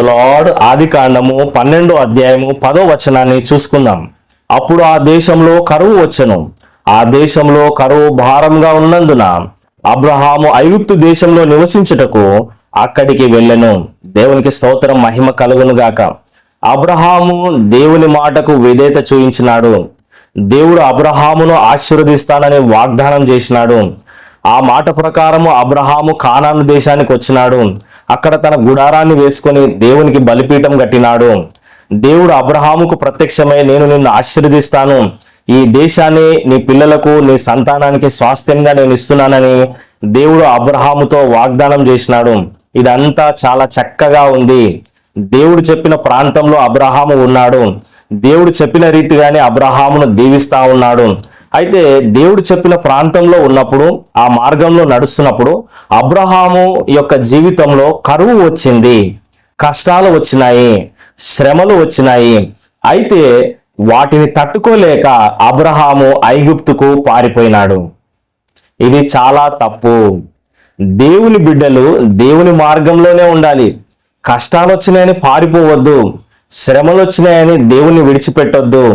Lord ఆది కాండము పన్నెండో అధ్యాయము పదో వచనాన్ని చూసుకుందాం. అప్పుడు ఆ దేశంలో కరువు వచ్చెను. ఆ దేశంలో కరువు భారంగా ఉన్నందున అబ్రహాము ఐగుప్తు దేశంలో నివసించుటకు అక్కడికి వెళ్ళెను. దేవునికి స్తోత్రం మహిమ కలుగునుగాక అబ్రహాము దేవుని మాటకు విధేత చూయించినాడు. దేవుడు అబ్రహామును ఆశీర్వదిస్తానని వాగ్దానం చేసినాడు. ఆ మాట ప్రకారము అబ్రహాము కానాను దేశానికి వచ్చినాడు. అక్కడ తన గుడారాన్ని వేసుకొని దేవునికి బలిపీఠం కట్టినాడు. దేవుడు అబ్రహాముకు ప్రత్యక్షమై నేను నిన్ను ఆశీర్వదిస్తాను. ఈ దేశాన్ని నీ పిల్లలకు నీ సంతానానికి స్వాస్థ్యంగా నేను ఇస్తున్నానని దేవుడు అబ్రహాముతో వాగ్దానం చేసినాడు. ఇదంతా చాలా చక్కగా ఉంది. దేవుడు చెప్పిన ప్రాంతంలో అబ్రహాము ఉన్నాడు. దేవుడు చెప్పిన రీతిగానే అబ్రహామును దీవిస్తా ఉన్నాడు. అయితే దేవుడు చెప్పిన ప్రాంతంలో ఉన్నప్పుడు ఆ మార్గంలో నడుస్తున్నప్పుడు అబ్రహాము యొక్క జీవితంలో కరువు వచ్చింది కష్టాలు వచ్చినాయి శ్రమలు వచ్చినాయి. అయితే వాటిని తట్టుకోలేక అబ్రహాము ఐగుప్తుకు పారిపోయినాడు. ఇది చాలా తప్పు. దేవుని బిడ్డలు దేవుని మార్గంలోనే ఉండాలి. కష్టాలు వచ్చినాయని పారిపోవద్దు శ్రమలు వచ్చినాయని దేవుని విడిచిపెట్టొద్దు.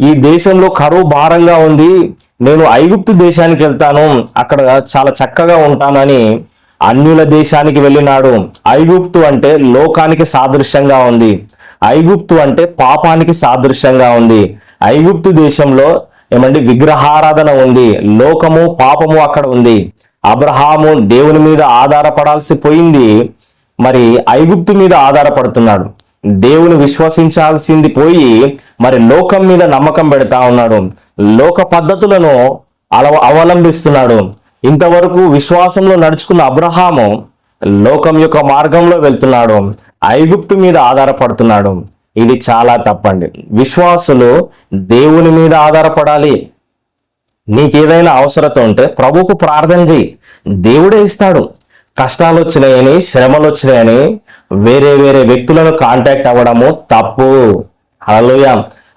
ఈ దేశంలో కరువు భారంగా ఉంది. నేను ఐగుప్తు దేశానికి వెళ్తాను. అక్కడ చాలా చక్కగా ఉంటానని అన్యుల దేశానికి వెళ్ళినాడు. ఐగుప్తు అంటే లోకానికి సాదృశ్యంగా ఉంది. ఐగుప్తు అంటే పాపానికి సాదృశ్యంగా ఉంది. ఐగుప్తు దేశంలో ఏమండి విగ్రహారాధన ఉంది. లోకము పాపము అక్కడ ఉంది. అబ్రహాము దేవుని మీద ఆధారపడాల్సి పోయింది. మరి ఐగుప్తు మీద ఆధారపడుతున్నాడు. దేవుని విశ్వసించాల్సింది పోయి మరి లోకం మీద నమ్మకం పెడతా ఉన్నాడు. లోక పద్ధతులను అలవ అవలంబిస్తున్నాడు. ఇంతవరకు విశ్వాసంలో నడుచుకున్న అబ్రహాము లోకం యొక్క మార్గంలో వెళ్తున్నాడు. ఐగుప్తు మీద ఆధారపడుతున్నాడు. ఇది చాలా తప్పండి. విశ్వాసులు దేవుని మీద ఆధారపడాలి. నీకేదైనా అవసరత ఉంటే ప్రభుకు ప్రార్థన చేయి దేవుడే ఇస్తాడు. కష్టాలు వచ్చినాయని శ్రమలు వచ్చినాయని వేరే వేరే వ్యక్తులను కాంటాక్ట్ అవ్వడము తప్పు. హలోయ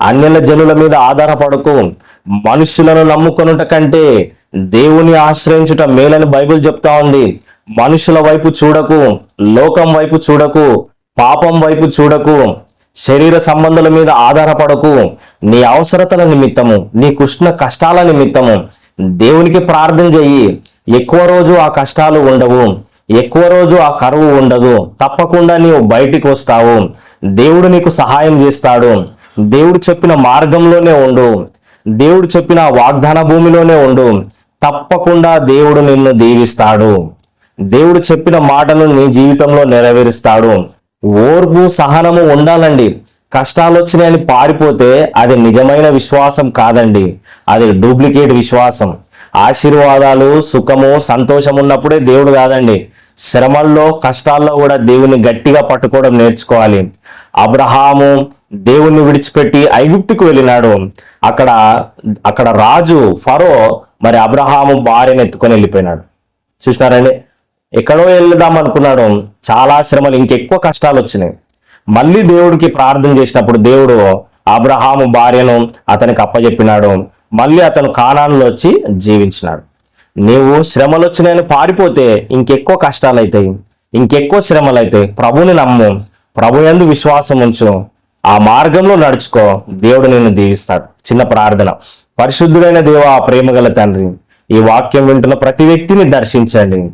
అన్యుల జనుల మీద ఆధారపడకు. మనుషులను నమ్ముకొనుట కంటే దేవుని ఆశ్రయించుట మేలని బైబిల్ చెప్తా ఉంది. మనుషుల వైపు చూడకు లోకం వైపు చూడకు పాపం వైపు చూడకు శరీర సంబంధాల మీద ఆధారపడకు. నీ అవసరతల నిమిత్తము నీ కృష్ణ కష్టాల నిమిత్తము దేవునికి ప్రార్థన చెయ్యి. ఎక్కువ రోజు ఆ కష్టాలు ఉండవు ఎక్కువ రోజు ఆ కరువు ఉండదు. తప్పకుండా నీవు బయటికి వస్తావు. దేవుడు నీకు సహాయం చేస్తాడు. దేవుడు చెప్పిన మార్గంలోనే ఉండు. దేవుడు చెప్పిన వాగ్దాన భూమిలోనే ఉండు. తప్పకుండా దేవుడు నిన్ను దీవిస్తాడు. దేవుడు చెప్పిన మాటను నీ జీవితంలో నెరవేరుస్తాడు. ఓర్పు సహనము ఉండాలండి. కష్టాలు వచ్చినాయని పారిపోతే అది నిజమైన విశ్వాసం కాదండి. అది డూప్లికేట్ విశ్వాసం. ఆశీర్వాదాలు సుఖము సంతోషం ఉన్నప్పుడే దేవుడు కాదండి. శ్రమల్లో కష్టాల్లో కూడా దేవుని గట్టిగా పట్టుకోవడం నేర్చుకోవాలి. అబ్రహాము దేవుణ్ణి విడిచిపెట్టి ఐగుప్తుకు వెళ్ళినాడు. అక్కడ అక్కడ రాజు ఫరో మరి అబ్రహాము భార్యను ఎత్తుకొని వెళ్ళిపోయినాడు. చూసినారండి? ఎక్కడో వెళ్దాం అనుకున్నాడు. చాలా శ్రమలు ఇంకెక్కువ కష్టాలు వచ్చినాయి. మళ్ళీ దేవుడికి ప్రార్థన చేసినప్పుడు దేవుడు అబ్రహాము భార్యను అతనికి అప్పజెప్పినాడు. మళ్ళీ అతను కానానులో వచ్చి జీవించినాడు. నీవు శ్రమలు వచ్చినాయని పారిపోతే ఇంకెక్కువ కష్టాలు అవుతాయి ఇంకెక్కువ శ్రమలు అవుతాయి ప్రభుని నమ్ము. ప్రభు ఎందు విశ్వాసం ఉంచు ఆ మార్గంలో నడుచుకో. దేవుడు నిన్ను దీవిస్తాడు. చిన్న ప్రార్థన. పరిశుద్ధుడైన దేవ ప్రేమగల తండ్రి ఈ వాక్యం వింటున్న ప్రతి వ్యక్తిని దర్శించండి.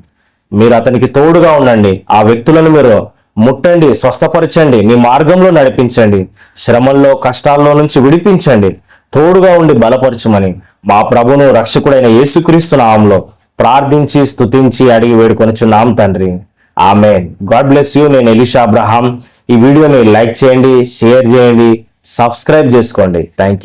మీరు అతనికి తోడుగా ఉండండి. ఆ వ్యక్తులను మీరు ముట్టండి స్వస్థపరచండి. మీ మార్గంలో నడిపించండి. శ్రమల్లో కష్టాల్లో నుంచి విడిపించండి. తోడుగా ఉండి బలపరచుమని మా ప్రభును రక్షకుడైన యేసుక్రీస్తు నామంలో ప్రార్థించి స్తుతించి అడిగి వేడుకొనుచున్నాం తండ్రి. ఆమె గాడ్ బ్లెస్ యూ. నేను ఎలిషా అబ్రహాం. ఈ వీడియోని లైక్ చేయండి షేర్ చేయండి సబ్స్క్రైబ్ చేసుకోండి. థ్యాంక్